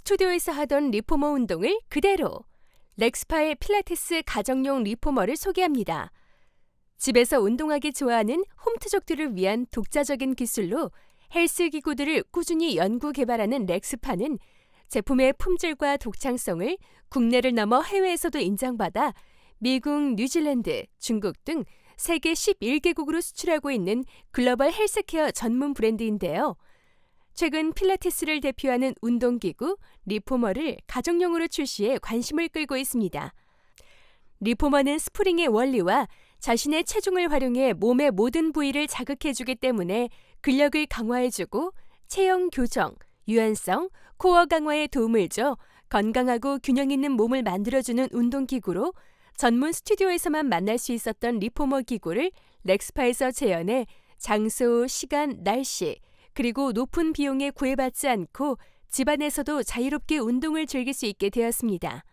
스튜디오에서 하던 리포머 운동을 그대로 렉스파의 필라테스 가정용 리포머를 소개합니다. 집에서 운동하기 좋아하는 홈트족들을 위한 독자적인 기술로 헬스 기구들을 꾸준히 연구 개발하는 렉스파는 제품의 품질과 독창성을 국내를 넘어 해외에서도 인정받아 미국, 뉴질랜드, 중국 등 세계 11개국으로 수출하고 있는 글로벌 헬스케어 전문 브랜드인데요. 최근 필라테스를 대표하는 운동기구 리포머를 가정용으로 출시해 관심을 끌고 있습니다. 리포머는 스프링의 원리와 자신의 체중을 활용해 몸의 모든 부위를 자극해주기 때문에 근력을 강화해주고 체형 교정, 유연성, 코어 강화에 도움을 줘 건강하고 균형 있는 몸을 만들어주는 운동기구로 전문 스튜디오에서만 만날 수 있었던 리포머 기구를 렉스파에서 재현해 장소, 시간, 날씨, 그리고 높은 비용에 구애받지 않고 집안에서도 자유롭게 운동을 즐길 수 있게 되었습니다.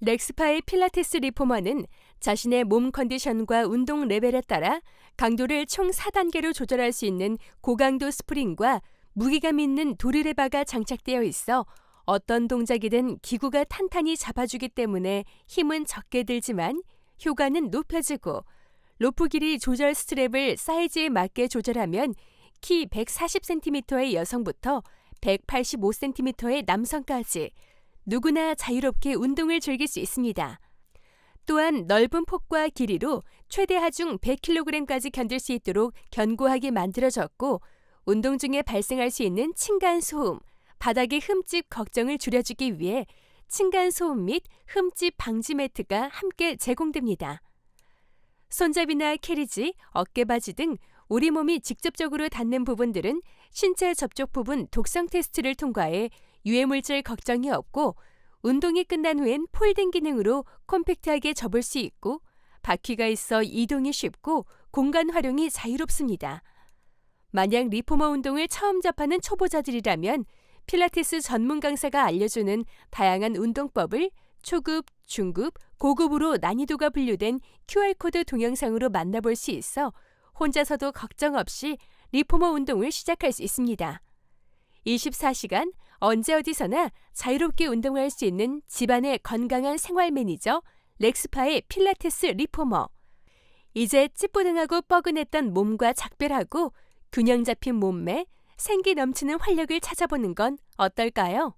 렉스파의 필라테스 리포머는 자신의 몸 컨디션과 운동 레벨에 따라 강도를 총 4단계로 조절할 수 있는 고강도 스프링과 무게감 있는 도르레바가 장착되어 있어 어떤 동작이든 기구가 탄탄히 잡아주기 때문에 힘은 적게 들지만 효과는 높여지고 로프 길이 조절 스트랩을 사이즈에 맞게 조절하면 키 140cm의 여성부터 185cm의 남성까지 누구나 자유롭게 운동을 즐길 수 있습니다. 또한 넓은 폭과 길이로 최대 하중 100kg까지 견딜 수 있도록 견고하게 만들어졌고 운동 중에 발생할 수 있는 층간 소음, 바닥의 흠집 걱정을 줄여주기 위해 층간 소음 및 흠집 방지 매트가 함께 제공됩니다. 손잡이나 캐리지, 어깨바지 등 우리 몸이 직접적으로 닿는 부분들은 신체 접촉 부분 독성 테스트를 통과해 유해물질 걱정이 없고 운동이 끝난 후엔 폴딩 기능으로 콤팩트하게 접을 수 있고 바퀴가 있어 이동이 쉽고 공간 활용이 자유롭습니다. 만약 리포머 운동을 처음 접하는 초보자들이라면 필라테스 전문 강사가 알려주는 다양한 운동법을 초급, 중급, 고급으로 난이도가 분류된 QR코드 동영상으로 만나볼 수 있어 혼자서도 걱정 없이 리포머 운동을 시작할 수 있습니다. 24시간 언제 어디서나 자유롭게 운동할 수 있는 집안의 건강한 생활 매니저 렉스파의 필라테스 리포머. 이제 찌뿌둥하고 뻐근했던 몸과 작별하고 균형 잡힌 몸매, 생기 넘치는 활력을 찾아보는 건 어떨까요?